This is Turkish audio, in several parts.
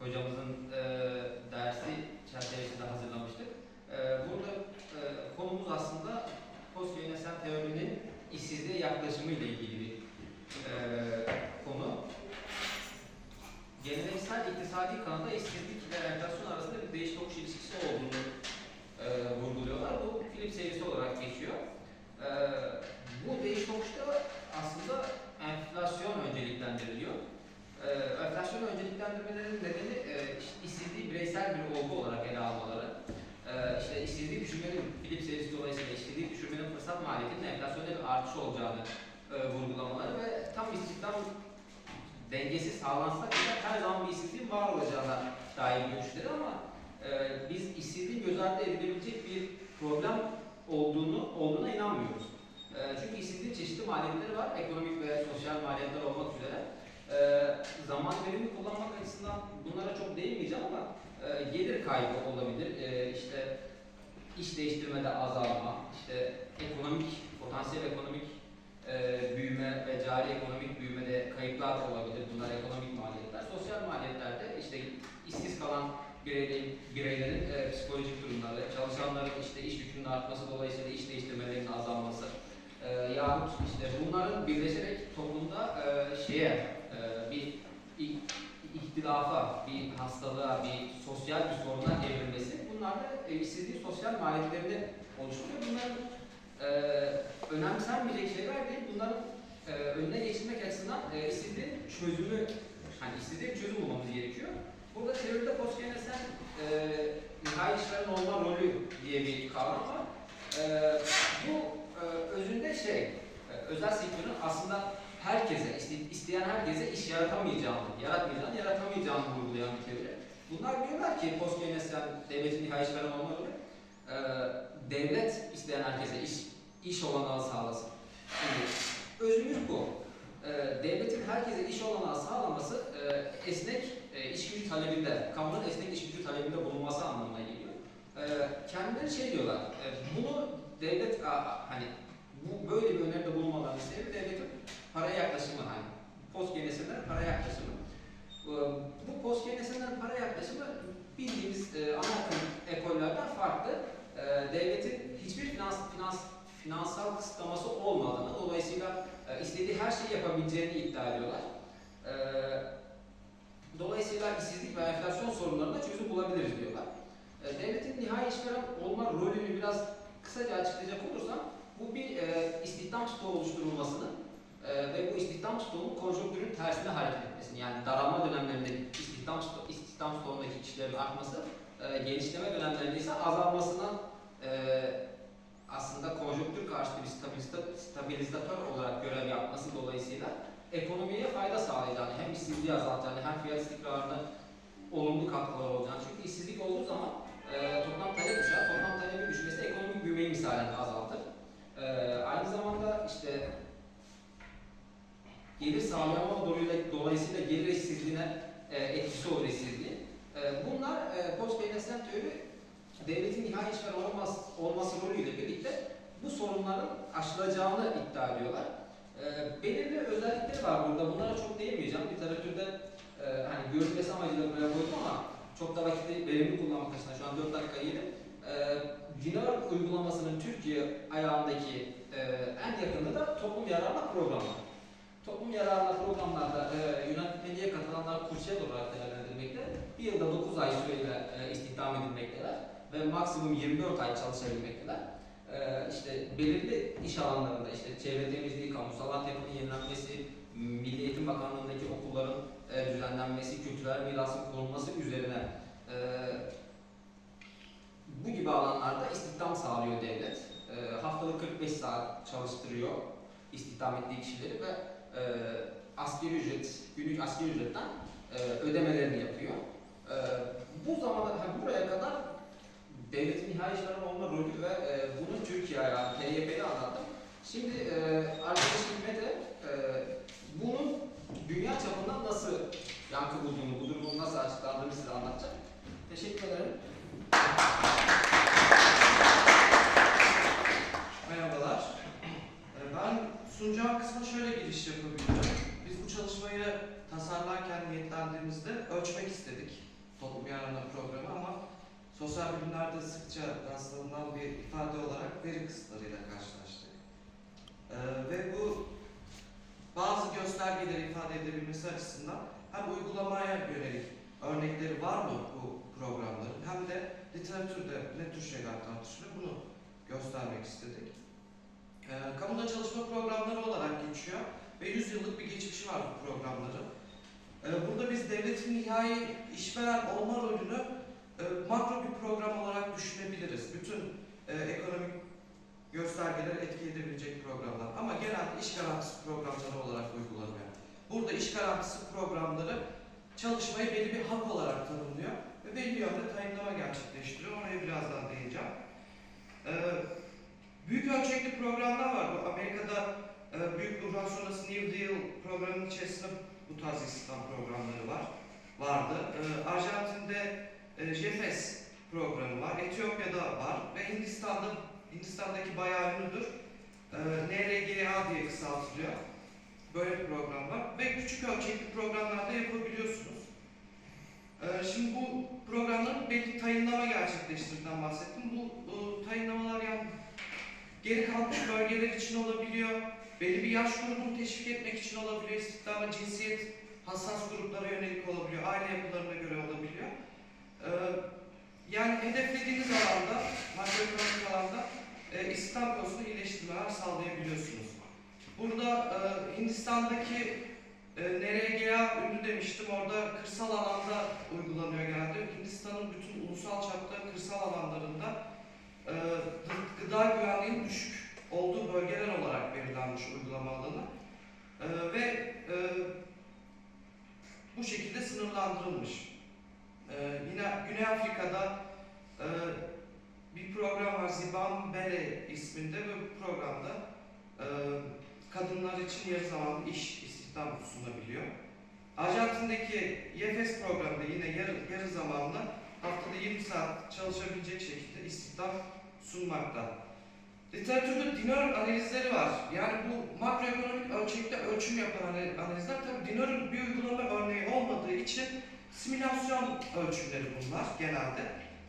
hocamızın e, dersi çerçevesinde hazırlamıştık. E, burada e, konumuz aslında postmodern teorinin işsizliğe yaklaşımı ile ilgili bir e, konu. Geleneksel iktisadi kanada işsizlik ile enflasyon arasında bir değiş tokuş ilişkisi olduğunu e, vurguluyorlar. Bu Philips serisi olarak geçiyor. E, bu değiş tokuşta aslında enflasyon önceliklendiriliyor. E, enflasyon önceliklendirmelerinin nedeni e, işte işsizliği bireysel bir olgu olarak ele almaları. E, işte işsizliği düşürmenin, Philips serisi dolayısıyla işsizliği düşürmenin fırsat maliyetinin enflasyonda bir artış olacağını e, vurgulamaları ve tam istihdam dengesi sağlansa bile her zaman bir işsizliğin var olacağına dair görüşleri ama e, biz işsizliğin göz ardı edilebilecek bir problem olduğunu olduğuna inanmıyoruz. E, çünkü işsizliğin çeşitli maliyetleri var, ekonomik ve sosyal maliyetler olmak üzere. E, zaman verimli kullanmak açısından bunlara çok değinmeyeceğim ama e, gelir kaybı olabilir. E, işte iş değiştirmede azalma, işte ekonomik, potansiyel ekonomik e, büyüme ve cari ekonomik büyümede kayıplar olabilir. Bunlar ekonomik maliyetler. Sosyal maliyetlerde işte işsiz kalan bireylerin, bireylerin e, psikolojik durumları, çalışanların işte iş yükünün artması dolayısıyla iş değiştirmelerinin azalması e, yahut işte bunların birleşerek toplumda e, şeye ihtilafa, bir hastalığa, bir sosyal bir soruna evrilmesi bunlar da e, işsizliğin sosyal maliyetlerini oluşturuyor. Bunların e, önemsenmeyecek şeyler değil. Bunların e, önüne geçirmek açısından e, işsizliğin çözümü, hani işsizliğe çözüm bulmamız gerekiyor. Burada teoride postgenersel e, nihai işlerin olma rolü diye bir kavram var. E, bu e, özünde şey, e, özel sektörün aslında herkese, iste- isteyen herkese iş yaratamayacağını, yaratmayacağını, yaratamayacağını vurgulayan bir teori. Bunlar diyorlar ki postgenersel devletin nihai işlerin olma rolü, e, devlet isteyen herkese iş iş olanağı sağlasın. Şimdi özümüz bu. Ee, devletin herkese iş olanağı sağlaması e, esnek e, iş gücü talebinde, kamunun esnek iş gücü talebinde bulunması anlamına geliyor. Ee, kendileri şey diyorlar, e, bunu devlet a- hani bu böyle bir öneride bulunmalarının sebebi devletin paraya yaklaşımı hani post genesenlerin para yaklaşımı. Ee, bu post genesenlerin para yaklaşımı bildiğimiz e, ana akım ekollerden farklı. Ee, devletin hiçbir finans, finans finansal kısıtlaması olmadığını, dolayısıyla e, istediği her şeyi yapabileceğini iddia ediyorlar. E, dolayısıyla işsizlik ve enflasyon sorunlarına çözüm bulabiliriz diyorlar. E, devletin nihai işveren olma rolünü biraz kısaca açıklayacak olursam, bu bir e, istihdam stoğu oluşturulmasını e, ve bu istihdam stoğunun konjonktürün tersine hareket etmesini, yani daralma dönemlerinde istihdam, sto istihdam stoğundaki kişilerin artması, e, genişleme dönemlerinde ise azalmasına e, aslında konjonktür karşıtı bir stabilizatör olarak görev yapması dolayısıyla ekonomiye fayda sağlayacağını, hem işsizliği azaltacağını, hem fiyat istikrarına olumlu katkılar olacağını. Çünkü işsizlik olduğu zaman gelir sağlayama doluyla, dolayısıyla gelir işsizliğine e, etkisi olur işsizliğin. E, bunlar e, post Keynesyen teori devletin nihai işveren olmaz, olması rolüyle birlikte bu sorunların aşılacağını iddia ediyorlar. Belirli özellikleri var burada. Bunlara çok değinmeyeceğim. Literatürde hani görülmesi amacıyla buraya koydum ama çok da vakiti verimli kullanmak açısından şu an 4 dakika yedi. Dinar uygulamasının Türkiye ayağındaki en yakını da toplum yararına programı. Toplum yararına programlarda e, yönetmeliğe katılanlar kursiyel olarak değerlendirilmekte. Bir yılda 9 ay süreyle e, istihdam edilmekteler ve maksimum 24 ay çalışabilmekteler. Ee, işte belirli iş alanlarında işte çevre temizliği, kamusal altyapının yenilenmesi, Milli Eğitim Bakanlığı'ndaki okulların e, düzenlenmesi, kültürel mirasın korunması üzerine e, bu gibi alanlarda istihdam sağlıyor devlet. E, haftalık 45 saat çalıştırıyor istihdam ettiği kişileri ve e, asgari ücret, günlük asgari ücretten e, ödemelerini yapıyor. E, bu zamana, ha, buraya kadar devletin nihai işveren olma rolü ve e, bunu Türkiye ayağı, TYP'de anlattım. Şimdi e, arkadaşım Mete e, bunun dünya çapında nasıl yankı bulduğunu, bu durumun nasıl açıklandığını size anlatacak. Teşekkür ederim. Merhabalar. Ee, Ben sunacağım kısma şöyle giriş yapabilirim. Biz bu çalışmayı tasarlarken, niyetlendirirken geldiğimizde ölçmek istedik toplum yararına programı ama sosyal bilimlerde sıkça rastlanılan bir ifade olarak veri kısıtlarıyla karşılaştık. Ee, ve bu bazı göstergeleri ifade edebilmesi açısından hem uygulamaya yönelik örnekleri var mı bu programların hem de literatürde ne tür şeyler tartışılıyor bunu göstermek istedik. Ee, kamuda çalışma programları olarak geçiyor ve 100 yıllık bir geçmişi var bu programların. Ee, burada biz devletin nihai işveren olma rolünü e, makro bir program olarak düşünebiliriz. Bütün e, ekonomik göstergeleri etki edebilecek programlar. Ama genelde iş garantisi programları olarak uygulanıyor. Burada iş garantisi programları çalışmayı belli bir hak olarak tanımlıyor ve belli yönde tayinlama gerçekleştiriyor. Oraya birazdan değineceğim. Ee, büyük ölçekli programlar var. Bu Amerika'da Büyük Buhran sonrası New Deal programının içerisinde bu tarz istihdam programları var. Vardı. Ee, Arjantin'de e, JEFES programı var. Etiyopya'da var ve Hindistan'da Hindistan'daki bayağı ünlüdür. Ee, NRGA diye kısaltılıyor. Böyle bir program var ve küçük ölçekli programlarda yapabiliyorsunuz. Ee, şimdi bu programların belki tayinlama gerçekleştirdiğinden bahsettim. Bu, bu tayinlamalar yani geri kalmış bölgeler için olabiliyor, belli bir yaş grubunu teşvik etmek için olabiliyor, istihdama cinsiyet hassas gruplara yönelik olabiliyor, aile yapılarına göre olabiliyor. Ee, yani hedeflediğiniz alanda, makroekonomik alanda e, istihdam konusunda iyileştirmeler sağlayabiliyorsunuz. Burada e, Hindistan'daki e, NRGA ünlü demiştim. Orada kırsal alanda uygulanıyor genelde. Hindistan'ın bütün ulusal çapta kırsal alanlarında e, gı- gıda güvenliğinin düşük olduğu bölgeler olarak belirlenmiş uygulama alanı. E, ve e, bu şekilde sınırlandırılmış. E, yine Güney Afrika'da e, bir program var Zimbabwe isminde ve bu programda e, kadınlar için yarı zamanlı iş istihdam sunabiliyor. Arjantin'deki YEFES programında yine yarı, yarı zamanlı haftada 20 saat çalışabilecek şekilde istihdam sunmakta. Literatürde dinör analizleri var. Yani bu makroekonomik ölçekte ölçüm yapan anal- analizler tabii dinörün bir uygulama örneği olmadığı için simülasyon ölçümleri bunlar genelde.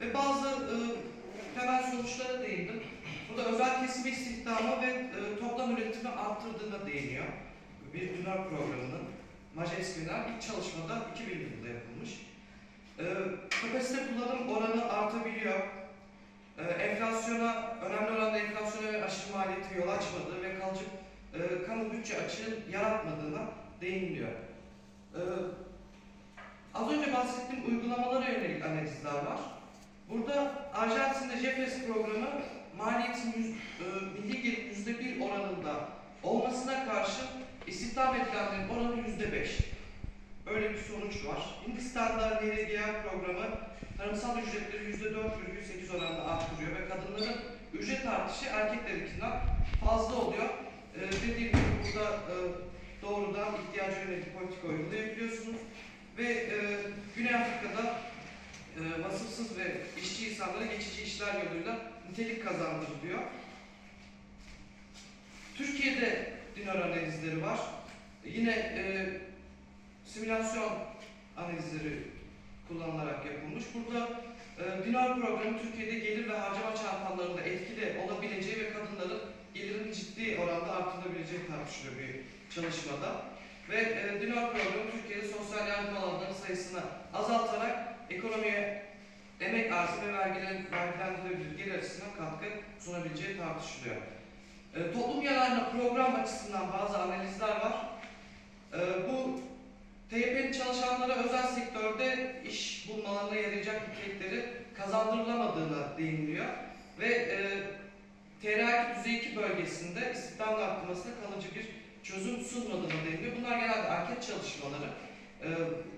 Ve bazı e, temel sonuçlara değindim. Burada özel kesim istihdamı ve e, toplam üretimi arttırdığına değiniyor. Bir dinör programının Majeskin'den ilk çalışmada 2000 yılında yapılmış. Kapasite kullanım oranı artabiliyor. E, enflasyona, önemli oranda enflasyona ve aşırı maliyete yol açmadığı ve kalıcı e, kamu bütçe açığı yaratmadığına değiniliyor. E, az önce bahsettiğim uygulamalara yönelik analizler var. Burada Arjantin'de JEFES programı maliyetin yüz, e, milli gelir yüzde bir oranında olmasına karşı istihdam edilenlerin oranı yüzde beş. Böyle bir sonuç var. Hindistan'da NRGA programı tarımsal ücretleri yüzde dört virgül sekiz oranında arttırıyor ve kadınların ücret artışı erkeklerinkinden fazla oluyor. E, dediğim gibi burada e, doğrudan ihtiyaca yönelik politika uygulayabiliyorsunuz. Ve e, Güney Afrika'da e, vasıfsız ve işçi insanlara geçici işler yoluyla nitelik kazandırılıyor. Türkiye'de dinör analizleri var. Yine e, simülasyon analizleri kullanılarak yapılmış. Burada e, dinör programı Türkiye'de gelir ve harcama çantalarında etkili olabileceği ve kadınların gelirin ciddi oranda artırılabileceği tartışılıyor bir çalışmada. Ve e, dinör programı Türkiye'de sosyal yardım alanlarının sayısını azaltarak ekonomiye emek arzı ve vergilen, vergilendirilebilir gelir açısından katkı sunabileceği tartışılıyor. E, toplum yararına program açısından bazı analizler var. E, bu TYP'nin çalışanlara özel sektörde iş bulmalarına yarayacak nitelikleri kazandırılamadığına değiniliyor. Ve e, TRA düzey 2 bölgesinde istihdam arttırmasına kalıcı bir çözüm sunmadığına değiniliyor. Bunlar genelde anket çalışmaları. E,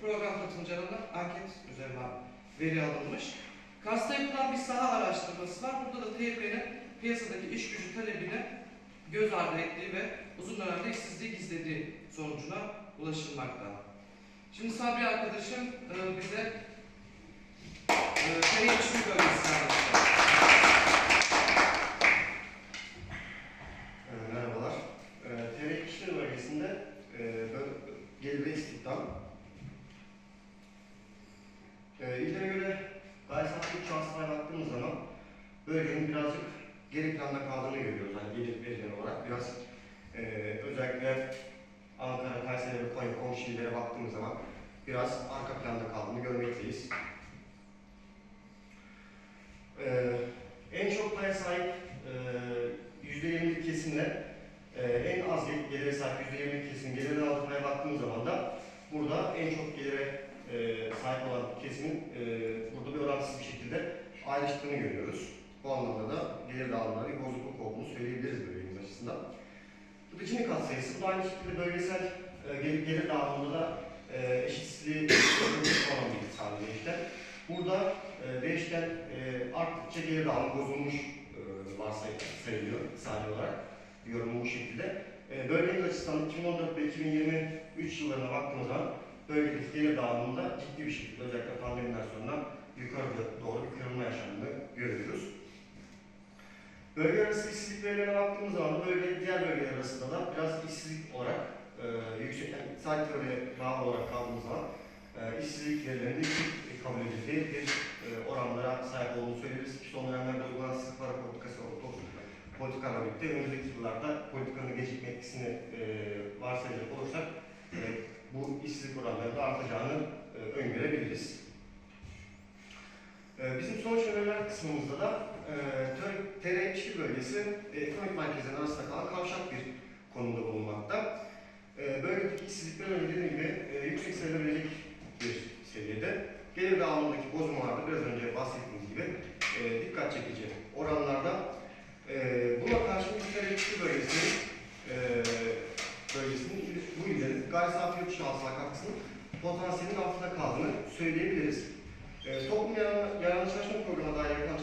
program katılımcılarına anket üzerinden veri alınmış. KAS'ta yapılan bir saha araştırması var. Burada da TYP'nin piyasadaki iş gücü talebini göz ardı ettiği ve uzun dönemde işsizliği gizlediği sonucuna ulaşılmakta. Şimdi Sabri arkadaşım e, bize e, Kaya İçmi bölgesi Merhabalar. Ee, TR İşleri bölgesinde e, ve istihdam Ee, illere göre gayri safi şansına baktığımız zaman bölgenin birazcık geri planda kaldığını görüyoruz. Hani gelir verilen olarak biraz e, özellikle Ankara, Kayseri ve Konya komşu illere baktığımız zaman biraz arka planda kaldığını görmekteyiz. Ee, en çok paya sahip e, %20'lik kesimle e, en az gelire sahip %20'lik kesim gelirin aldığı paya baktığımız zaman da burada en çok gelire e, sahip olan kesimin e, burada bir orantısız bir şekilde ayrıştığını görüyoruz. Bu anlamda da gelir dağılımında bir bozukluk olduğunu söyleyebiliriz bölgemiz açısından. Bu Gini katsayısı, bu aynı şekilde bölgesel e, gelir, gelir dağılımında da e, eşitsizliği olan bir işte. Burada e, değişken e, arttıkça gelir dağılımı bozulmuş e, varsayılıyor sadece olarak. Yorumu bu şekilde. E, bölgemiz açısından 2014 ve 2023 yıllarına baktığımız zaman bölgedeki gelir dağılımında ciddi bir şekilde özellikle pandemiden sonra yukarı doğru bir kırılma yaşandığını görüyoruz. Bölge arası işsizlik verilerine baktığımız zaman bölge diğer bölgeler arasında da biraz işsizlik olarak e, yüksek, yani oraya bağlı olarak kaldığımız zaman e, işsizlik verilerinde yüksek kabul edildiği bir e, oranlara sahip olduğunu söyleyebiliriz ki son dönemlerde uygulanan sık para politikası oldu. Politikalarla birlikte önümüzdeki yıllarda politikanın gecikme etkisini e, varsayacak olursak e, bu işsizlik oranlarının artacağını e, öngörebiliriz. E, bizim sonuç öneriler kısmımızda da e, TR71 bölgesi e, ekonomik merkezlerin arasında kalan kavşak bir konumda bulunmakta. E, bölgedeki işsizlikler önce dediğim gibi e, yüksek sayılabilecek bir seviyede. Gelir dağılımındaki bozulmalarda biraz önce bahsettiğimiz gibi e, dikkat çekici oranlarda. E, buna karşılık TR71 bölgesinin e, bölgesinin bu illerin gayri safi yurt dışı hasıla katkısının potansiyelinin altında kaldığını söyleyebiliriz. E, toplum yararına, yararına çalışma programına dair yapılan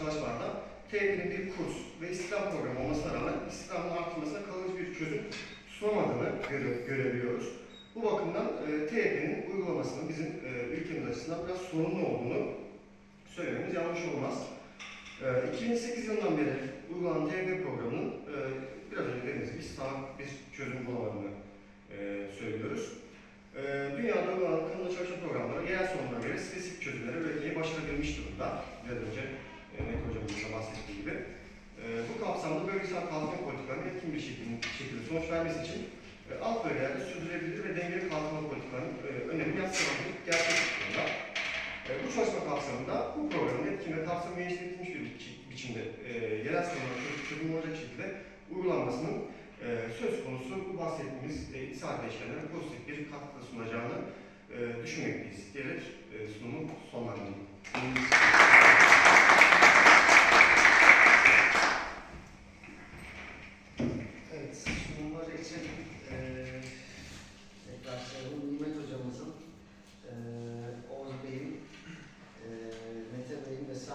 TEP'nin bir kurs ve istihdam programı olmasına rağmen istihdamın artırmasına kalıcı bir çözüm sunamadığını göre, görebiliyoruz. Bu bakımdan e, TEP'nin uygulamasının bizim e, ülkemiz açısından biraz sorunlu olduğunu söylememiz yanlış olmaz. E, 2008 yılından beri uygulanan TEP programının e, biraz önce dediğimiz gibi istihdam bir çözüm bulamadığını e, söylüyoruz. E, dünyada uygulanan kamuda çalışma programları yerel sorunlara göre spesifik çözümlere üretmeyi başarabilmiş durumda. Biraz önce Mehmet Hocamızın da bahsettiği gibi. E, bu kapsamda bölgesel kalkınma politikalarının etkin bir şekilde, sonuç vermesi için e, alt bölgelerde sürdürülebilir ve dengeli kalkınma politikalarının e, önemli yatsınamayıp. E, bu çalışma kapsamında bu programın etkin ve kapsamı genişletilmiş bir biçi- biçimde e, yerel sorunlara çözüm olacak şekilde uygulanmasının e, söz konusu bu bahsettiğimiz e, iktisadi değişkenlere pozitif bir katkı sunacağını e, düşünmekteyiz diyerek e, sunumu sonlandırayım.